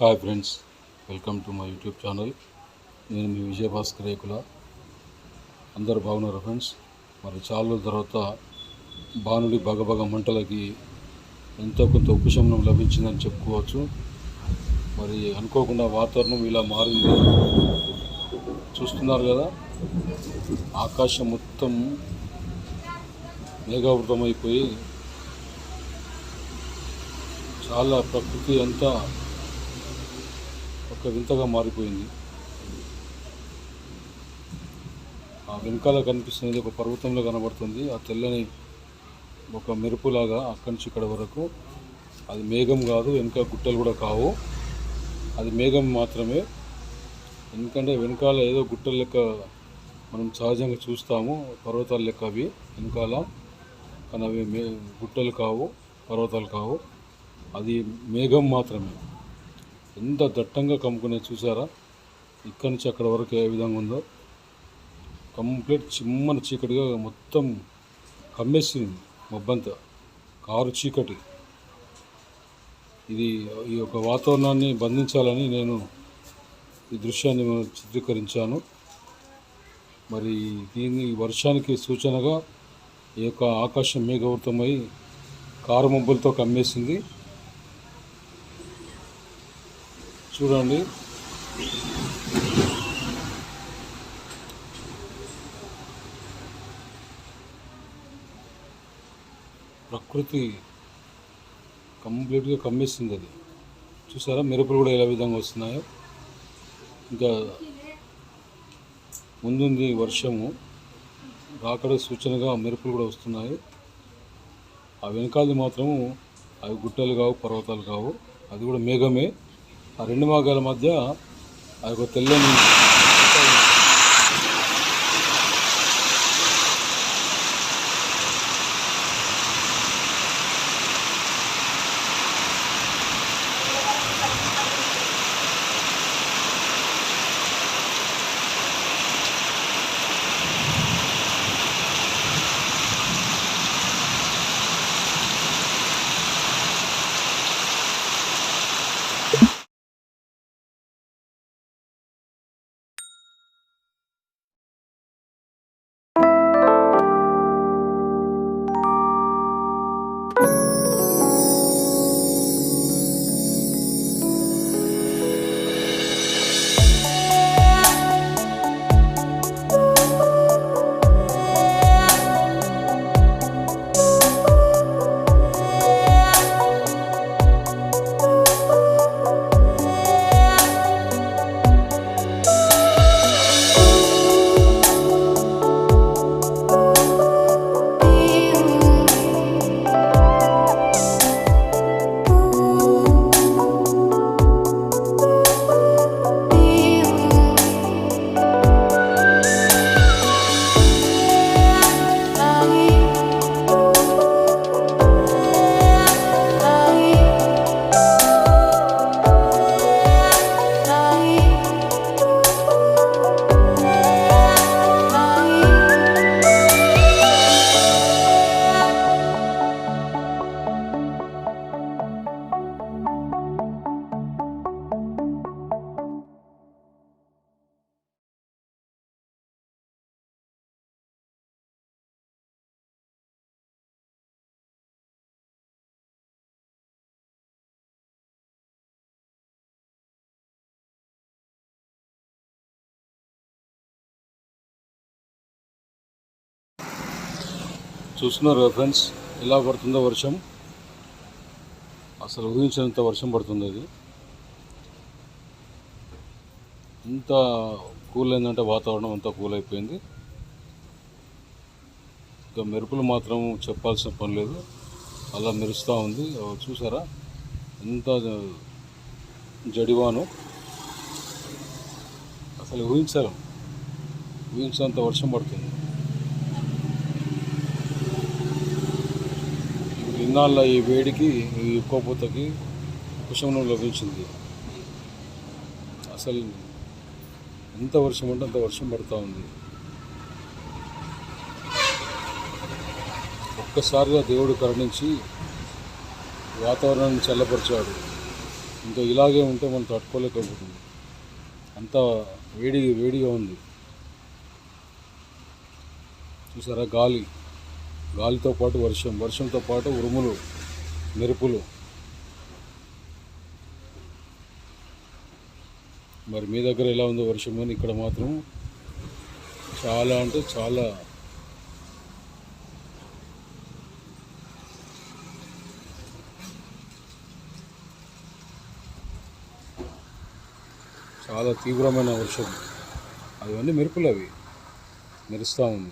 Hi friends welcome to my YouTube channel. నేను మీ విజయభాస్కర్ రేకుల. అందరు బాగున్నారు ఫ్రెండ్స్? మరి చాలా రోజుల తర్వాత బాణుడి బగబగ మంటలకి ఎంతో కొంత ఉపశమనం లభించిందని చెప్పుకోవచ్చు. మరి అనుకోకుండా వాతావరణం ఇలా మారింది. చూస్తున్నారు కదా ఆకాశం మొత్తం మేఘావృతమైపోయి చాలా ప్రకృతి అంతా ఒక వింతగా మారిపోయింది. ఆ వెనకాల కనిపిస్తున్నది ఒక పర్వతంలో కనబడుతుంది. ఆ తెల్లని ఒక మెరుపులాగా అక్కడి నుంచి ఇక్కడ వరకు. అది మేఘం కాదు వెనక గుట్టలు కూడా కావు. అది మేఘం మాత్రమే. ఎందుకంటే వెనకాల ఏదో గుట్టల లెక్క మనం సహజంగా చూస్తాము పర్వతాల లెక్క అవి వెనకాల. కానీ అవి మే గుట్టలు కావు పర్వతాలు కావు. అది మేఘం మాత్రమే. ఎంత దట్టంగా కమ్ముకునే చూసారా? ఇక్కడి నుంచి అక్కడ వరకు ఏ విధంగా ఉందో. కంప్లీట్ చిమ్మన చీకటిగా మొత్తం కమ్మేసింది మబ్బంతా. కారు చీకటి. ఇది ఈ యొక్క వాతావరణాన్ని బంధించాలని నేను ఈ దృశ్యాన్ని చిత్రీకరించాను. మరి దీన్ని వర్షానికి సూచనగా ఈ యొక్క ఆకాశం మేఘవృతమై కారు మబ్బులతో కమ్మేసింది. చూడండి. ప్రకృతి కంప్లీట్గా కమ్మేసింది అది. చూసారా? మెరుపులు కూడా ఎలా విధంగా వస్తున్నాయో. ఇంకా ముందుంది వర్షము. రాకడ సూచనగా మెరుపులు కూడా వస్తున్నాయి. ఆ వెనకాలది మాత్రము అవి గుట్టలు కావు పర్వతాలు కావు. అది కూడా మేఘమే. ఆ రెండు మార్గాల మధ్య ఆ యొక్క తెల్లని చూస్తున్నారు ఫ్రెండ్స్ ఎలా పడుతుందో వర్షం. అసలు ఊహించినంత వర్షం పడుతుంది అది. ఇంత కూల్ అయిందంటే వాతావరణం అంతా కూల్ అయిపోయింది. ఇంకా మెరుపులు మాత్రం చెప్పాల్సిన పని లేదు. అలా మెరుస్తూ ఉంది. చూసారా? ఎంత జడివాను. అసలు ఊహించారు ఊహించినంత వర్షం పడుతుంది. ఇన్నాళ్ళ ఈ వేడికి ఈ పూతకి ఉపశమనం లభించింది. అసలు ఎంత వర్షం అంటే అంత వర్షం పడుతూ ఉంది. ఒక్కసారిగా దేవుడు కరుణించి వాతావరణాన్ని చల్లపరిచాడు. ఇంకా ఇలాగే ఉంటే మనం తట్టుకోలేకపోతుంది అంత వేడి వేడిగా ఉంది. చూసారా గాలి? గాలితో పాటు వర్షం వర్షంతో పాటు ఉరుములు మెరుపులు. మరి మీ దగ్గర ఎలా ఉందో వర్షం కానీ ఇక్కడ మాత్రం చాలా అంటే చాలా. చాలా తీవ్రమైన వర్షం. అవన్నీ మెరుపులు అవి. మెరుస్తూ ఉంది.